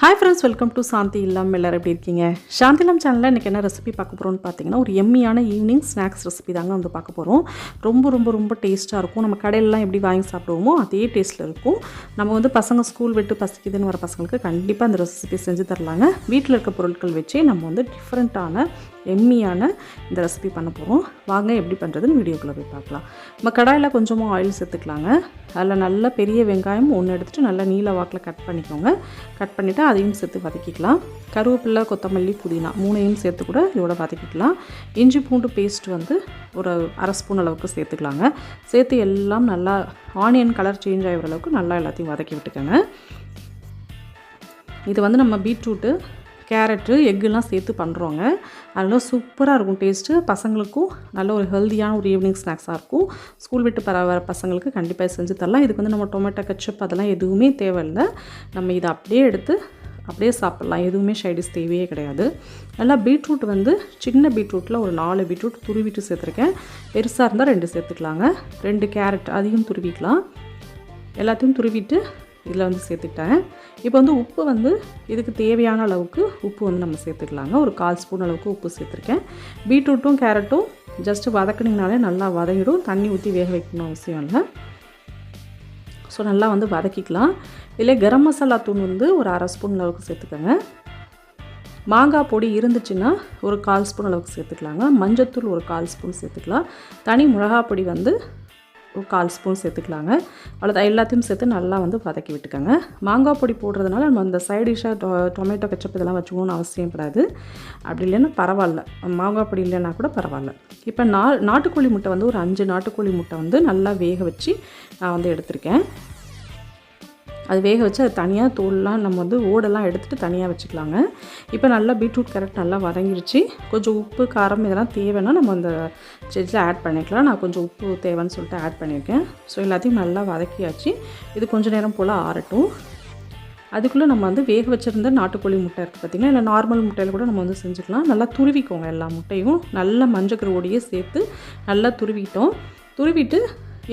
Hi friends welcome to Shanthi இல்லாமல் எல்லோரும் எப்படி இருக்கீங்க? சாந்திலம் சேனலில் இன்றைக்கி என்ன ரெசிபி பார்க்க போகிறோம்னு பார்த்தீங்கன்னா ஒரு எம்மியான ஈவினிங் ஸ்நாக்ஸ் ரெசிபி தாங்க வந்து பார்க்க போகிறோம் ரொம்ப ரொம்ப ரொம்ப டேஸ்ட்டாக இருக்கும். நம்ம கடையிலலாம் எப்படி வாங்கி சாப்பிடுவோமோ அதே டேஸ்ட்டில் இருக்கும். நம்ம வந்து பசங்க ஸ்கூல் விட்டு பசிக்குதுன்னு வர பசங்களுக்கு கண்டிப்பாக அந்த ரெசிபி செஞ்சு தரலாங்க. வீட்டில் இருக்க பொருட்கள் வச்சே நம்ம வந்து டிஃப்ரெண்ட்டான எம்மியான இந்த ரெசிபி பண்ண போகிறோம் வாங்க எப்படி பண்ணுறதுன்னு வீடியோக்குள்ளே போய் பார்க்கலாம். நம்ம கடாயில் கொஞ்சமாக ஆயில் சேர்த்துக்கலாங்க. அதில் நல்ல பெரிய வெங்காயம் ஒன்று எடுத்துகிட்டு நல்லா நீல வாக்கில் கட் பண்ணிக்கோங்க. கட் பண்ணிவிட்டு அதையும் சேர்த்து வதக்கிக்கலாம். கருவேப்பிலை கொத்தமல்லி புதினா மூணையும் சேர்த்து கூட இதோட வதக்கிக்கலாம். இஞ்சி பூண்டு பேஸ்ட் வந்து ஒரு அரை ஸ்பூன் அளவுக்கு சேர்த்துக்கலாங்க. சேர்த்து எல்லாம் நல்லா ஆனியன் கலர் சேஞ்ச் ஆகிற அளவுக்கு நல்லா எல்லாத்தையும் வதக்கி விட்டுக்கோங்க. இது வந்து நம்ம பீட்ரூட்டு கேரட்டு எக்குலாம் சேர்த்து பண்ணுறோங்க அதெல்லாம் சூப்பராக இருக்கும் டேஸ்ட்டு. பசங்களுக்கும் நல்ல ஒரு ஹெல்த்தியான ஒரு ஈவினிங் ஸ்நாக்ஸாக இருக்கும். ஸ்கூல் விட்டு பர வர பசங்களுக்கு கண்டிப்பாக செஞ்சு தரலாம். இதுக்கு வந்து நம்ம டொமேட்டோ கச்சப் அதெல்லாம் எதுவுமே தேவையில்லை. நம்ம இதை அப்படியே எடுத்து அப்படியே சாப்பிட்லாம். எதுவுமே ஷைடிஸ் தேவையே கிடையாது. நல்லா பீட்ரூட் வந்து சின்ன பீட்ரூட்டில் ஒரு நாலு பீட்ரூட் துருவிட்டு சேர்த்துருக்கேன். பெருசாக இருந்தால் ரெண்டு சேர்த்துக்கலாங்க. ரெண்டு கேரட் அதையும் துருவிக்கலாம். எல்லாத்தையும் துருவிட்டு இதில் வந்து சேர்த்துக்கிட்டேன். இப்போ வந்து உப்பு வந்து இதுக்கு தேவையான அளவுக்கு உப்பு வந்து நம்ம சேர்த்துக்கலாங்க. ஒரு கால் ஸ்பூன் அளவுக்கு உப்பு சேர்த்துருக்கேன். பீட்ரூட்டும் கேரட்டும் ஜஸ்ட்டு வதக்குனிங்கனாலே நல்லா வதங்கிடும். தண்ணி ஊற்றி வேக வைக்கணும் அவசியம் இல்லை. ஸோ நல்லா வந்து வதக்கிக்கலாம். இல்லை கரம் மசாலா தூள் வந்து ஒரு அரை ஸ்பூன் அளவுக்கு சேர்த்துக்கோங்க. மாங்காய் பொடி இருந்துச்சுன்னா ஒரு கால் ஸ்பூன் அளவுக்கு சேர்த்துக்கலாங்க. மஞ்சத்தூள் ஒரு கால் ஸ்பூன் சேர்த்துக்கலாம். தனி மிளகா பொடி வந்து கால் ஸ்பூன் சேர்த்துக்கலாங்க. அவ்வளோதான் எல்லாத்தையும் சேர்த்து நல்லா வந்து வதக்கி விட்டுக்கோங்க. மாங்காய் பொடி போடுறதுனால நம்ம அந்த சைடிஷாக டிஷ்ஷாக டொ டொமேட்டோ கெச்சப் இதெல்லாம் வச்சுக்கணும்னு அவசியம் படாது. அப்படி இல்லைன்னா பரவாயில்ல. மாங்காய் பொடி இல்லைன்னா கூட பரவாயில்ல. இப்போ நா நாட்டுக்கோழி முட்டை வந்து ஒரு அஞ்சு நாட்டுக்கோழி முட்டை வந்து நல்லா வேக வச்சு நான் வந்து எடுத்திருக்கேன். அது வேக வச்சு அது தனியாக தோல்லாம் நம்ம வந்து ஓடெல்லாம் எடுத்துகிட்டு தனியாக வச்சுக்கலாங்க. இப்போ நல்லா பீட்ரூட் கேரட் நல்லா வதங்கிருச்சு. கொஞ்சம் உப்பு காரம் இதெல்லாம் தேவைன்னா நம்ம அந்த செடியில் ஆட் பண்ணிக்கலாம். நான் கொஞ்சம் உப்பு தேவைன்னு சொல்லிட்டு ஆட் பண்ணியிருக்கேன். ஸோ எல்லாத்தையும் நல்லா வதக்கியாச்சு. இது கொஞ்சம் நேரம் போல் ஆறட்டும். அதுக்குள்ளே நம்ம வந்து வேக வச்சுருந்த நாட்டுக்கோழி முட்டை இருக்குது பார்த்திங்கன்னா இல்லை நார்மல் முட்டையில் கூட நம்ம வந்து செஞ்சுக்கலாம். நல்லா துருவிக்கோங்க எல்லா முட்டையும். நல்லா மஞ்சக்கருவோடையே சேர்த்து நல்லா துருவிட்டோம். துருவிட்டு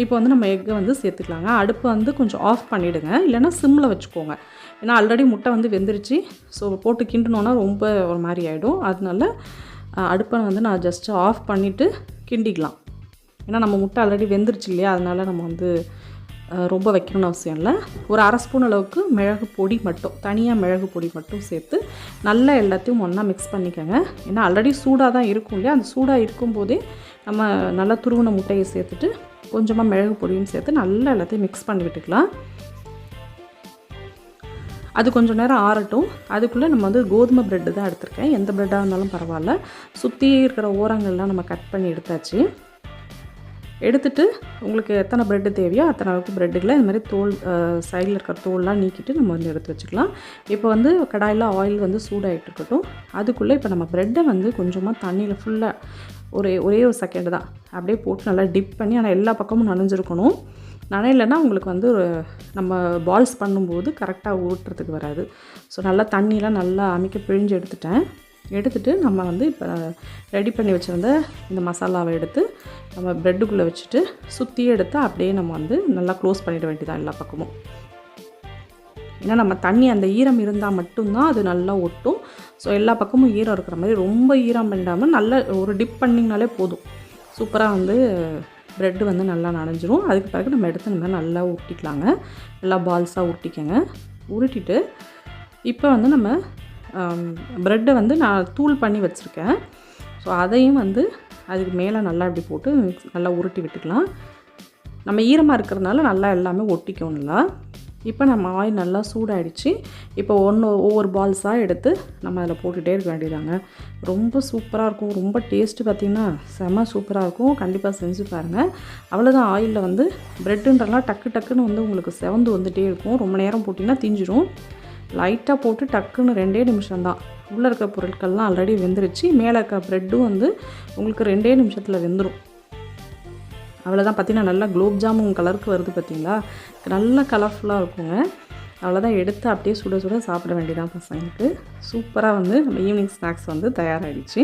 இப்போ வந்து நம்ம எக்கை வந்து சேர்த்துக்கலாங்க. அடுப்பை வந்து கொஞ்சம் ஆஃப் பண்ணிவிடுங்க இல்லைன்னா சிம்மில் வச்சுக்கோங்க. ஏன்னா ஆல்ரெடி முட்டை வந்து வெந்துருச்சு. ஸோ போட்டு கிண்டினோன்னா ரொம்ப ஒரு மாதிரி ஆகிடும் அதனால அடுப்பை வந்து நான் ஜஸ்ட்டு ஆஃப் பண்ணிவிட்டு கிண்டிக்கலாம். ஏன்னா நம்ம முட்டை ஆல்ரெடி வெந்துருச்சு இல்லையா? அதனால் நம்ம வந்து ரொம்ப வைக்கணும்னு அவசியம் இல்லை. ஒரு அரை ஸ்பூன் அளவுக்கு மிளகு பொடி மட்டும் தனியாக மிளகு பொடி மட்டும் சேர்த்து நல்லா எல்லாத்தையும் ஒன்றா மிக்ஸ் பண்ணிக்கோங்க. ஏன்னா ஆல்ரெடி சூடாக தான் இருக்கும் இல்லையா? அந்த சூடாக இருக்கும்போதே நம்ம நல்லா துருவின முட்டையை சேர்த்துட்டு கொஞ்சமாக மிளகு பொடியும் சேர்த்து நல்லா எல்லாத்தையும் மிக்ஸ் பண்ணி விட்டுக்கலாம். அது கொஞ்சம் நேரம் ஆறட்டும். அதுக்குள்ளே நம்ம வந்து கோதுமை ப்ரெட்டு தான் எடுத்திருக்கேன். எந்த ப்ரெட்டாக இருந்தாலும் பரவாயில்ல. சுற்றி இருக்கிற ஓரங்கள்லாம் நம்ம கட் பண்ணி எடுத்தாச்சு. எடுத்துட்டு உங்களுக்கு எத்தனை ப்ரெட்டு தேவையோ அத்தனை அளவுக்கு ப்ரெட்டுகளை இந்த மாதிரி தோல் சைடில் இருக்கிற தோல்லாம் நீக்கிட்டு நம்ம வந்து எடுத்து வச்சுக்கலாம். இப்போ வந்து கடாயில் ஆயில் வந்து சூடாகிட்டு இருக்கட்டும். அதுக்குள்ளே இப்போ நம்ம ப்ரெட்டை வந்து கொஞ்சமாக தண்ணியில் ஃபுல்லாக ஒரே ஒரே ஒரு செகண்டு தான். அப்படியே போட்டு நல்லா டிப் பண்ணி ஆனால் எல்லா பக்கமும் நனைஞ்சிருக்கணும். நனையிலன்னா உங்களுக்கு வந்து நம்ம பால்ஸ் பண்ணும்போது கரெக்டாக ஊட்டுறதுக்கு வராது. ஸோ நல்லா தண்ணியெலாம் நல்லா அமைக்க பிழிஞ்சு எடுத்துட்டேன். எடுத்துகிட்டு நம்ம வந்து இப்போ ரெடி பண்ணி வச்சுருந்த இந்த மசாலாவை எடுத்து நம்ம ப்ரெட்டுக்குள்ளே வச்சுட்டு சுற்றி எடுத்து அப்படியே நம்ம வந்து நல்லா க்ளோஸ் பண்ணிட வேண்டியதான் எல்லா பக்கமும். ஏன்னா நம்ம தண்ணி அந்த ஈரம் இருந்தால் மட்டும்தான் அது நல்லா ஒட்டும். ஸோ எல்லா பக்கமும் ஈரம் இருக்கிற மாதிரி ரொம்ப ஈரம் இல்லாமல் நல்லா ஒரு டிப் பண்ணிங்கனாலே போதும். சூப்பராக வந்து ப்ரெட்டு வந்து நல்லா நனைஞ்சிரும். அதுக்கு பிறகு நம்ம எடுத்து நம்ம நல்லா உருட்டிக்கலாங்க நல்லா பால்ஸாக உருட்டிக்கங்க உருட்டிட்டு இப்போ வந்து நம்ம ப்ரெட்டை வந்து நான் தூள் பண்ணி வச்சுருக்கேன். ஸோ அதையும் வந்து அதுக்கு மேலே நல்லா இப்படி போட்டு நல்லா உருட்டி விட்டுக்கலாம். நம்ம ஈரமாக இருக்கிறதுனால நல்லா எல்லாமே ஒட்டிக்கும் நல்லா. இப்போ நம்ம ஆயில் நல்லா சூடாகிடுச்சு இப்போ ஒன்று ஒவ்வொரு பால்ஸாக எடுத்து நம்ம அதில் போட்டுகிட்டே இருக்க வேண்டியதாங்க. ரொம்ப சூப்பராக இருக்கும். ரொம்ப டேஸ்ட்டு பார்த்திங்கன்னா செம சூப்பராக இருக்கும். கண்டிப்பாக செஞ்சு பாருங்கள் அவ்வளோதான் ஆயிலில் வந்து ப்ரெட்டுன்றலாம் டக்கு டக்குன்னு வந்து உங்களுக்கு செவந்து வந்துகிட்டே இருக்கும். ரொம்ப நேரம் போட்டிங்கன்னா திஞ்சிரும். லைட்டாக போட்டு டக்குன்னு ரெண்டே நிமிஷம் தான். உள்ளே இருக்க பொருட்கள்லாம் ஆல்ரெடி வெந்துருச்சு. மேலே இருக்க ப்ரெட்டும் வந்து உங்களுக்கு ரெண்டே நிமிஷத்தில் வெந்துடும் அவ்வளோதான் பார்த்தீங்கன்னா நல்லா குலோப் ஜாமுன் கலருக்கு வருது பார்த்தீங்களா நல்லா கலர்ஃபுல்லாக இருக்குங்க. அவ்வளோதான் எடுத்து அப்படியே சுட சுட சாப்பிட வேண்டியதான் பசங்களுக்கு. சூப்பராக வந்து நம்ம ஈவினிங் ஸ்நாக்ஸ் வந்து தயாராகிடுச்சு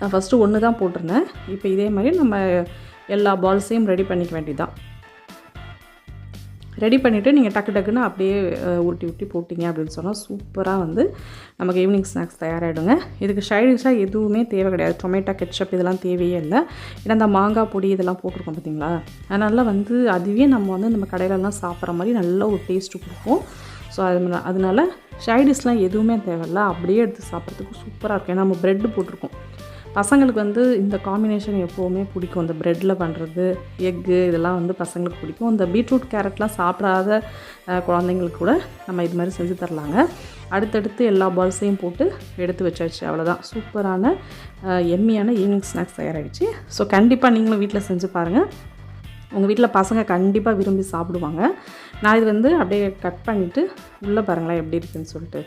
நான் ஃபஸ்ட்டு ஒன்று தான் போட்டிருந்தேன். இப்போ இதே மாதிரி நம்ம எல்லா பால்ஸையும் ரெடி பண்ணிக்க வேண்டியதான் ரெடி பண்ணிவிட்டு நீங்கள் டக்கு டக்குன்னு அப்படியே ஊட்டி உருட்டி உருட்டி போட்டிங்க அப்படின்னு சொன்னால் சூப்பராக வந்து நமக்கு ஈவினிங் ஸ்நாக்ஸ் தயாராகிடுங்க இதுக்கு ஷைடிஷாக எதுவுமே தேவை கிடையாது. டொமேட்டோ கெட்சப் இதெல்லாம் தேவையே இல்லை. ஏன்னா இந்த மாங்காய் பொடி இதெல்லாம் போட்டிருக்கோம் பார்த்தீங்களா அதனால் வந்து அதுவே நம்ம வந்து நம்ம கடையிலலாம் சாப்பிட்ற மாதிரி நல்ல ஒரு டேஸ்ட்டு கொடுக்கும். ஸோ அது அதனால ஷைடிஷ்லாம் எதுவுமே தேவையில்ல. அப்படியே எடுத்து சாப்பிட்றதுக்கு சூப்பராக இருக்கும். ஏன்னா நம்ம ப்ரெட்டு போட்டிருக்கோம். பசங்களுக்கு வந்து இந்த காம்பினேஷன் எப்போவுமே பிடிக்கும். இந்த ப்ரெட்டில் பண்ணுறது எக்கு இதெல்லாம் வந்து பசங்களுக்கு பிடிக்கும். இந்த பீட்ரூட் கேரட்லாம் சாப்பிடாத குழந்தைங்களுக்கு கூட நம்ம இது மாதிரி செஞ்சு தரலாங்க. அடுத்தடுத்து எல்லா பால்ஸையும் போட்டு எடுத்து வச்சாச்சு. அவ்வளோதான் சூப்பரான எம்மியான ஈவினிங் ஸ்நாக்ஸ் தயாராகிடுச்சு ஸோ கண்டிப்பாக நீங்களும் வீட்டில் செஞ்சு பாருங்கள் உங்கள் வீட்டில் பசங்க கண்டிப்பாக விரும்பி சாப்பிடுவாங்க. நான் இது வந்து அப்படியே கட் பண்ணிவிட்டு உள்ளே பாருங்களேன் எப்படி இருக்குன்னு சொல்லிட்டு.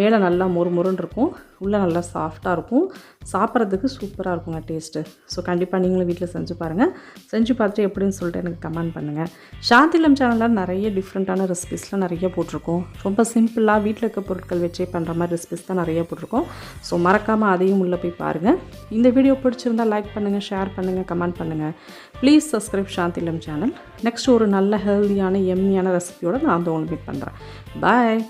மேலே நல்லா மொறு மொறுன்னு இருக்கும். உள்ளே நல்லா சாஃப்டாக இருக்கும். சாப்பிட்றதுக்கு சூப்பராக இருக்குங்க டேஸ்ட்டு ஸோ கண்டிப்பாக நீங்களும் வீட்டில் செஞ்சு பாருங்கள் செஞ்சு பார்த்துட்டு எப்படின்னு சொல்லிட்டு எனக்கு கமெண்ட் பண்ணுங்கள் சாந்திலம் சேனலில் நிறைய டிஃப்ரெண்ட்டான ரெசிபிஸ்லாம் நிறைய போட்டிருக்கோம். ரொம்ப சிம்பிளாக வீட்டில் இருக்க பொருட்கள் வச்சே பண்ணுற மாதிரி ரெசிபிஸ் தான் நிறைய போட்டிருக்கோம். ஸோ மறக்காமல் அதையும் உள்ளே போய் பாருங்கள் இந்த வீடியோ பிடிச்சிருந்தா லைக் பண்ணுங்கள் ஷேர் பண்ணுங்கள் கமெண்ட் பண்ணுங்கள் ப்ளீஸ் சப்ஸ்கிரைப் சாந்திலம் சேனல் நெக்ஸ்ட் ஒரு நல்ல ஹெல்தியான எம்மியான ரெசிபியோடு நான் வந்து உங்களுக்கு மீட் பண்ணுறேன் பாய்